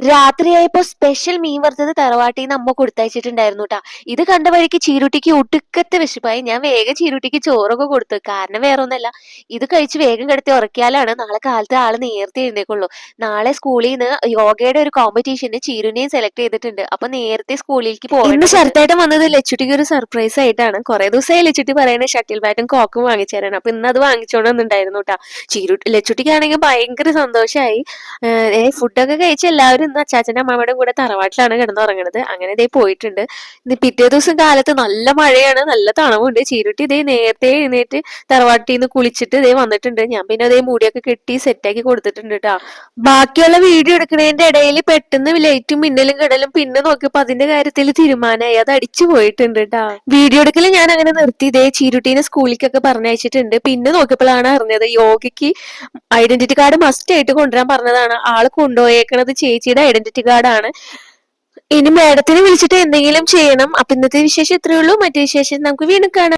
രാത്രിയായപ്പോ special മീൻ വറുത്തത് തറവാട്ടിൽ നിന്ന് അമ്മ കൊടുത്തയച്ചിട്ടുണ്ടായിരുന്നു കേട്ടാ ഇത് കണ്ട വഴിക്ക് ചീരുട്ടിക്ക് ഒടുക്കത്തെ വിശപ്പായി. ഞാൻ വേഗം ചീരുട്ടിക്ക് ചോറൊക്കെ കൊടുത്തു. കാരണം വേറെ ഒന്നല്ല ഇത് കഴിച്ച് വേഗം കിടത്തി ഉറക്കിയാലാണ് നാളെ കാലത്ത് ആൾ നേരത്തെ എഴുന്നേക്കുള്ളൂ നാളെ സ്കൂളിൽ നിന്ന് യോഗയുടെ ഒരു കോമ്പറ്റീഷന് ചീരുനെയും സെലക്ട് ചെയ്തിട്ടുണ്ട്. അപ്പൊ നേരത്തെ സ്കൂളിലേക്ക് പോകും ഇന്ന് ശരത്തേട്ടൻ വന്നത് ലച്ചുട്ടിക്ക് ഒരു സർപ്രൈസ് ആയിട്ടാണ്. കുറെ ദിവസമായി ലച്ചുട്ടി പറയുന്നത് ഷട്ടിൽ ബാറ്റും കോക്കും വാങ്ങിച്ചു തരാണ്. അപ്പൊ ഇന്ന് അത് വാങ്ങിച്ചോണ്ടെന്നുണ്ടായിരുന്നു കേട്ടാ ട്ടാ. ചീരു ലച്ചുട്ടിക്കാണെങ്കിൽ ഭയങ്കര സന്തോഷമായി. ഫുഡൊക്കെ കഴിച്ച് എല്ലാവരും ഇന്ന് അച്ചാച്ചന്റെ അമ്മയുടെ കൂടെ തറവാട്ടിലാണ് കിടന്നുറങ്ങണത്. അങ്ങനെ ഇതേ പോയിട്ടുണ്ട്. ഇനി പിറ്റേ ദിവസം കാലത്ത് നല്ല മഴയാണ്, നല്ല തണവുണ്ട്. ചീരുട്ടി ഇതേ നേരത്തെ എഴുന്നേറ്റ് തറവാട്ടിൽ നിന്ന് കുളിച്ചിട്ട് ഇതേ വന്നിട്ടുണ്ട്. ഞാൻ പിന്നെ അതേ മുടിയൊക്കെ കെട്ടി സെറ്റാക്കി കൊടുത്തിട്ടുണ്ട് കേട്ടോ ബാക്കിയുള്ള വീഡിയോ എടുക്കുന്നതിന്റെ ഇടയിൽ പെട്ടെന്ന് ലൈറ്റും മിന്നലും കിടലും പിന്നെ നോക്കിയപ്പോ അതിന്റെ കാര്യത്തിൽ തീരുമാനമായി അത് അടിച്ചു പോയിട്ടുണ്ട് കേട്ടോ വീഡിയോ എടുക്കൽ ഞാൻ അങ്ങനെ നിർത്തി ഇതേ ചീരുട്ടീനെ സ്കൂളിലേക്കൊക്കെ പറഞ്ഞയച്ചിട്ടുണ്ട്. പിന്നെ നോക്കിയപ്പോഴാണ് അറിഞ്ഞത് യോഗയ്ക്ക് ഐഡന്റിറ്റി കാർഡ് മസ്റ്റ് ആയിട്ട് കൊണ്ടുവരാൻ പറഞ്ഞതാണ്. ആൾ കൊണ്ടുപോയേക്കണത് ചേച്ചിയുടെ ഐഡന്റിറ്റി കാർഡ് ആണ് ഇനി മാഡത്തിനെ വിളിച്ചിട്ട് എന്തെങ്കിലും ചെയ്യണം. അപ്പൊ ഇന്നത്തെ വിശേഷം ഇത്രയേ ഉള്ളൂ. മറ്റേ വിശേഷം നമുക്ക് വീണ്ടും കാണാം.